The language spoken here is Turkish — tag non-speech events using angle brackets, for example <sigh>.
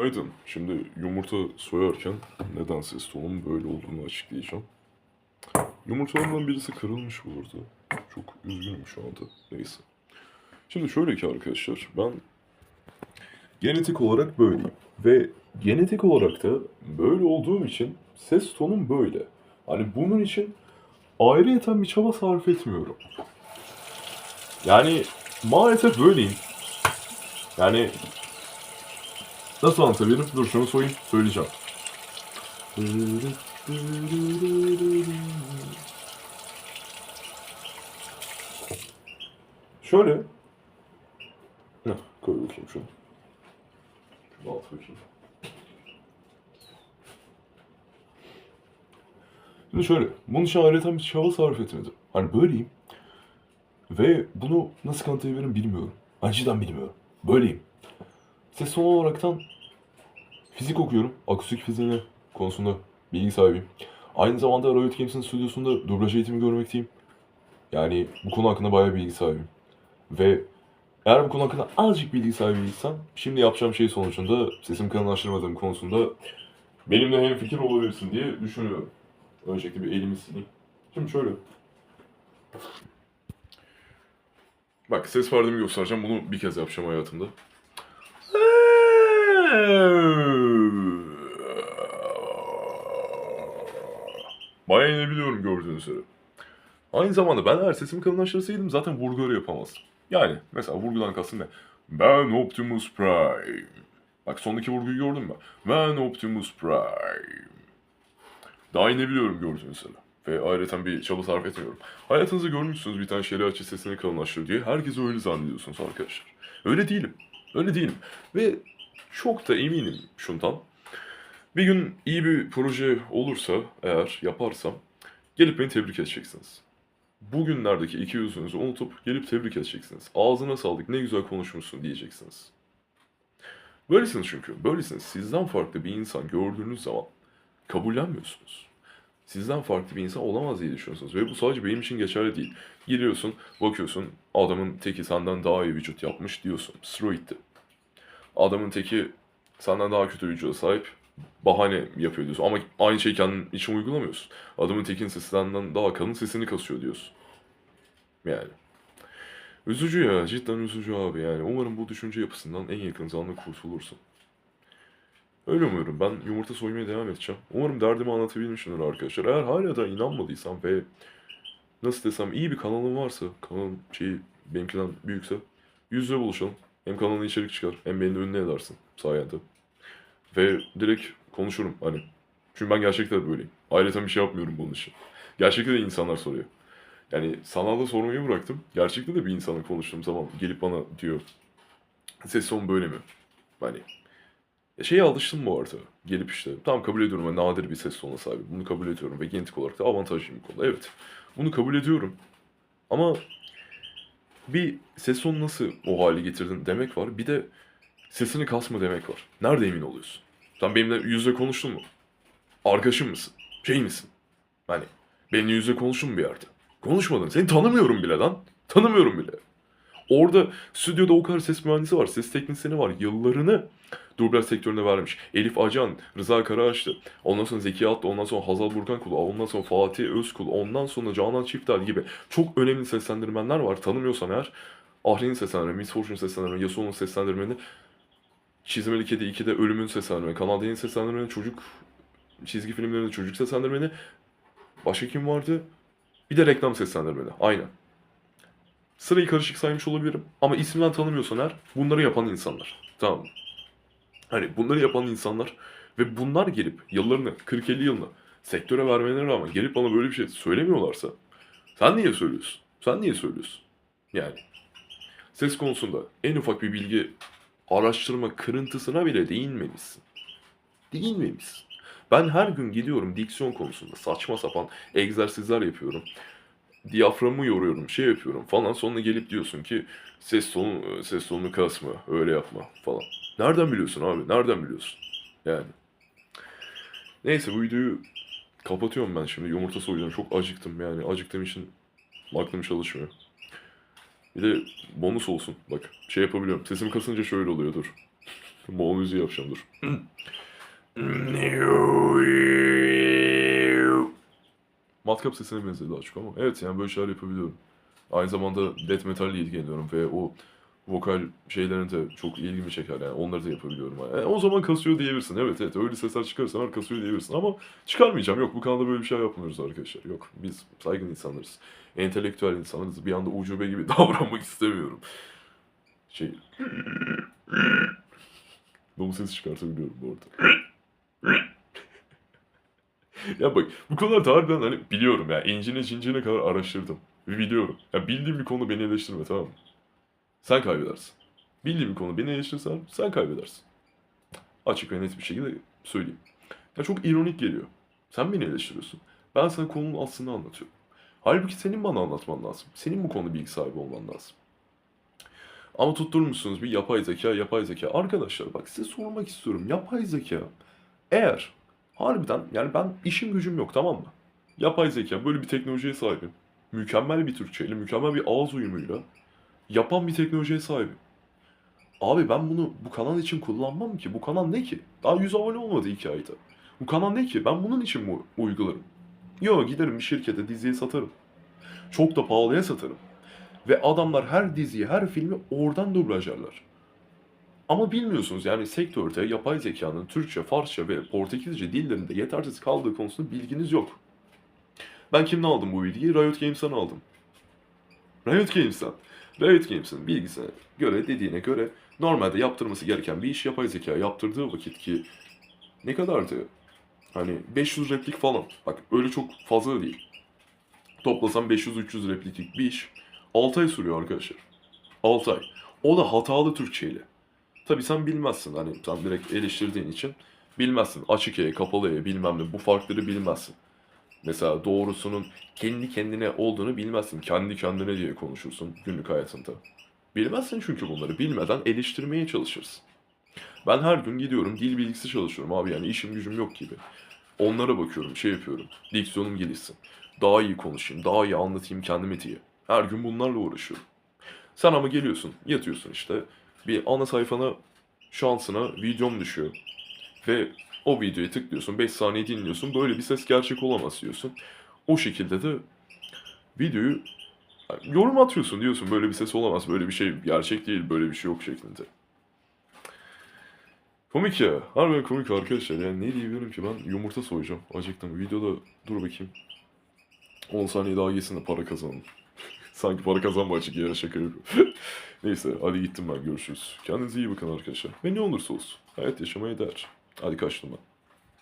Günaydın. Şimdi yumurta soyarken neden ses tonum böyle olduğunu açıklayacağım. Yumurtalarımdan birisi kırılmış burada. Çok üzgünüm şu anda. Neyse. Şimdi şöyle ki arkadaşlar ben genetik olarak böyleyim. Ve genetik olarak da böyle olduğum için ses tonum böyle. Hani bunun için ayrıyeten bir çaba sarf etmiyorum. Yani maalesef böyleyim. Yani Nasıl anlatabilirim? Dur şunu soyayım, söyleyeceğim. Şöyle. Heh, koy bakayım şunu. Şunu at bakayım. Şimdi şöyle, bunun için ayrıca bir çaba sarf etmedim. Hani böyleyim. Ve bunu nasıl kanıtlayabilirim bilmiyorum. Hani cidden bilmiyorum. Böyleyim. Ses son olaraktan fizik okuyorum. Akustik fiziğine konusunda bilgi sahibiyim. Aynı zamanda Riot Games'in stüdyosunda dublaj eğitimi görmekteyim. Yani bu konu hakkında bayağı bilgi sahibiyim. Ve eğer bu konu hakkında azıcık bilgi sahibiysem şimdi yapacağım şey sonucunda sesim kalınlaştırmadığım konusunda benimle hem fikir olabilirsin diye düşünüyorum. Öncelikle bir elimi sileyim. Şimdi şöyle. Bak ses verdiğimi göstereceğim. Bunu bir kez yapacağım hayatımda. Bayağı inebiliyorum gördüğünüz üzere. Aynı zamanda ben eğer sesimi kalınlaştırsaydım zaten vurguları yapamazdım. Yani mesela vurgudan kastım ne? Ben Optimus Prime. Bak sondaki vurguyu gördün mü? Ben Optimus Prime. Daha inebiliyorum gördüğünüz üzere. Ve ayrıca bir çaba sarf etmiyorum. Hayatınızda görmüşsünüz bir tane açı sesini kalınlaştır diye. Herkes öyle zannediyorsunuz arkadaşlar. Öyle değilim. Öyle değilim. Ve çok da eminim şundan. Bir gün iyi bir proje olursa eğer yaparsam gelip beni tebrik edeceksiniz. Bugünlerdeki iki yüzünüzü unutup gelip tebrik edeceksiniz. Ağzına sağlık ne güzel konuşmuşsun diyeceksiniz. Böylesiniz çünkü. Böylesiniz. Sizden farklı bir insan gördüğünüz zaman kabullenmiyorsunuz. Sizden farklı bir insan olamaz diye düşünüyorsunuz. Ve bu sadece benim için geçerli değil. Gidiyorsun, bakıyorsun adamın teki senden daha iyi vücut yapmış diyorsun. Steroid'di. Adamın teki senden daha kötü vücuda sahip bahane yapıyor diyorsun. Ama aynı şeyi kendin için uygulamıyorsun. Adamın tekin sesi senden daha kalın sesini kasıyor diyorsun. Yani. Üzücü ya. Cidden üzücü abi yani. Umarım bu düşünce yapısından en yakın zamanda kurtulursun. Öyle umuyorum. Ben yumurta soymaya devam edeceğim. Umarım derdimi anlatabilmişimdir arkadaşlar. Eğer hala da inanmadıysam ve nasıl desem iyi bir kanalım varsa, kanalım şeyi benimkinden büyükse yüz buluşalım. Hem kanalına içerik çıkar hem beni de ünlü edersin sayende. Ve direkt konuşurum hani. Çünkü ben gerçekten böyleyim. Ayrıca bir şey yapmıyorum bunun için. Gerçekten de insanlar soruyor. Yani sanalda sormayı bıraktım. Gerçekten de bir insanla konuştuğum zaman gelip bana diyor. Ses son böyle mi? Hani ya şeye alıştım bu arada. Gelip işte tamam kabul ediyorum ben nadir bir ses tonuna sahibim. Bunu kabul ediyorum ve genetik olarak da avantajlıyım bu konuda. Evet. Bunu kabul ediyorum. Ama bir ses tonu nasıl o hale getirdin demek var. Bir de sesini kasma demek var. Nerede emin oluyorsun? Sen benimle yüzle konuştun mu? Arkadaşım mısın? Şey misin? Hani benimle yüzle konuştun mu bir yerde? Konuşmadın. Seni tanımıyorum bile lan. Tanımıyorum bile. Orada stüdyoda o kadar ses mühendisi var, ses teknisyeni var. Yıllarını dublaj sektörüne vermiş. Elif Acan, Rıza Karaağaçlı, ondan sonra Zeki Atlı, ondan sonra Hazal Burkan Kulu, ondan sonra Fatih Özkul, ondan sonra Canan Çiftel gibi çok önemli seslendirmenler var. Tanımıyorsan eğer Ahri'nin seslendirmeni, Miss Fortune seslendirmeni, Yasuo'nun seslendirmeni, Çizmeli Kedi 2'de Ölüm'ün seslendirmeni, Kanal D'nin seslendirmeni, çocuk çizgi filmlerinde çocuk seslendirmeni. Başka kim vardı? Bir de reklam seslendirmeni. Aynen. Sırayı karışık saymış olabilirim. Ama isimden tanımıyorsan eğer bunları yapan insanlar. Tamam? Hani bunları yapan insanlar ve bunlar gelip yıllarını 40-50 yılını sektöre vermelerine rağmen gelip bana böyle bir şey söylemiyorlarsa sen niye söylüyorsun? Sen niye söylüyorsun? Yani ses konusunda en ufak bir bilgi araştırma kırıntısına bile değinmemişsin. Değinmemişsin. Ben her gün gidiyorum diksiyon konusunda saçma sapan egzersizler yapıyorum. Diyaframı yoruyorum, şey yapıyorum falan. Sonra gelip diyorsun ki ses tonu, ses tonunu kasma, öyle yapma falan. Nereden biliyorsun abi? Nereden biliyorsun? Yani. Neyse bu videoyu kapatıyorum ben şimdi. Yumurta soyacağım. Çok acıktım yani. Acıktığım için aklım çalışmıyor. Bir de bonus olsun. Bak şey yapabiliyorum. Sesim kasınca şöyle oluyor dur. <laughs> Mol müziği yapacağım dur. <laughs> Matkap sesine benzedi daha çok ama evet yani böyle şeyler yapabiliyorum. Aynı zamanda death metal ile ilgileniyorum ve o vokal şeylerin de çok ilgimi çeker yani onları da yapabiliyorum. Yani o zaman kasıyor diyebilirsin. Evet evet öyle sesler çıkarırsan kasıyor diyebilirsin ama çıkarmayacağım. Yok bu kanalda böyle bir şey yapmıyoruz arkadaşlar. Yok biz saygın insanlarız. Entelektüel insanlarız. Bir anda ucube gibi <laughs> davranmak istemiyorum. Şey... Domuz sesi çıkartabiliyorum bu arada. ya bak bu konularda harbiden hani biliyorum ya incine cincine kadar araştırdım. Biliyorum. Ya bildiğim bir konu beni eleştirme tamam mı? Sen kaybedersin. Bildiğim bir konu beni eleştirirsen sen kaybedersin. Açık ve net bir şekilde söyleyeyim. Ya çok ironik geliyor. Sen beni eleştiriyorsun. Ben sana konunun aslını anlatıyorum. Halbuki senin bana anlatman lazım. Senin bu konuda bilgi sahibi olman lazım. Ama tutturmuşsunuz bir yapay zeka, yapay zeka. Arkadaşlar bak size sormak istiyorum. Yapay zeka eğer harbiden yani ben işim gücüm yok tamam mı? Yapay zeka böyle bir teknolojiye sahibim. Mükemmel bir Türkçeyle, mükemmel bir ağız uyumuyla yapan bir teknolojiye sahibim. Abi ben bunu bu kanal için kullanmam ki. Bu kanal ne ki? Daha 100 abone olmadı iki ayda. Bu kanal ne ki? Ben bunun için mi uygularım? Yok giderim bir şirkete diziyi satarım. Çok da pahalıya satarım. Ve adamlar her diziyi, her filmi oradan dublajlarlar. Ama bilmiyorsunuz yani sektörde yapay zekanın Türkçe, Farsça ve Portekizce dillerinde yetersiz kaldığı konusunda bilginiz yok. Ben kimden aldım bu bilgiyi? Riot Games'ten aldım. Riot Games'ten. Riot Games'in bilgisine göre, dediğine göre normalde yaptırması gereken bir iş yapay zeka yaptırdığı vakit ki ne kadardı? Hani 500 replik falan. Bak öyle çok fazla değil. Toplasam 500-300 repliklik bir iş 6 ay sürüyor arkadaşlar. 6 ay. O da hatalı Türkçeyle. Tabii sen bilmezsin hani sen direkt eleştirdiğin için bilmezsin. Açık E, kapalı E bilmem ne bu farkları bilmezsin. Mesela doğrusunun kendi kendine olduğunu bilmezsin. Kendi kendine diye konuşursun günlük hayatında. Bilmezsin çünkü bunları. Bilmeden eleştirmeye çalışırsın. Ben her gün gidiyorum dil bilgisi çalışıyorum abi yani işim gücüm yok gibi. Onlara bakıyorum, şey yapıyorum. Diksiyonum gelişsin. Daha iyi konuşayım, daha iyi anlatayım kendimi diye. Her gün bunlarla uğraşıyorum. Sen ama geliyorsun, yatıyorsun işte. Bir ana sayfana şansına videom düşüyor. Ve o videoya tıklıyorsun, 5 saniye dinliyorsun. Böyle bir ses gerçek olamaz diyorsun. O şekilde de videoyu yorum atıyorsun diyorsun. Böyle bir ses olamaz, böyle bir şey gerçek değil, böyle bir şey yok şeklinde. Komik ya. Harbiden komik arkadaşlar. Yani ne diyebilirim ki ben yumurta soyacağım. Acıktım. Videoda dur bakayım. 10 saniye daha geçsin de para kazanalım. <laughs> Sanki para kazanma açık yere şaka. <laughs> Neyse hadi gittim ben görüşürüz. Kendinize iyi bakın arkadaşlar. Ve ne olursa olsun hayat yaşamaya değer. Hadi kaçtım ben.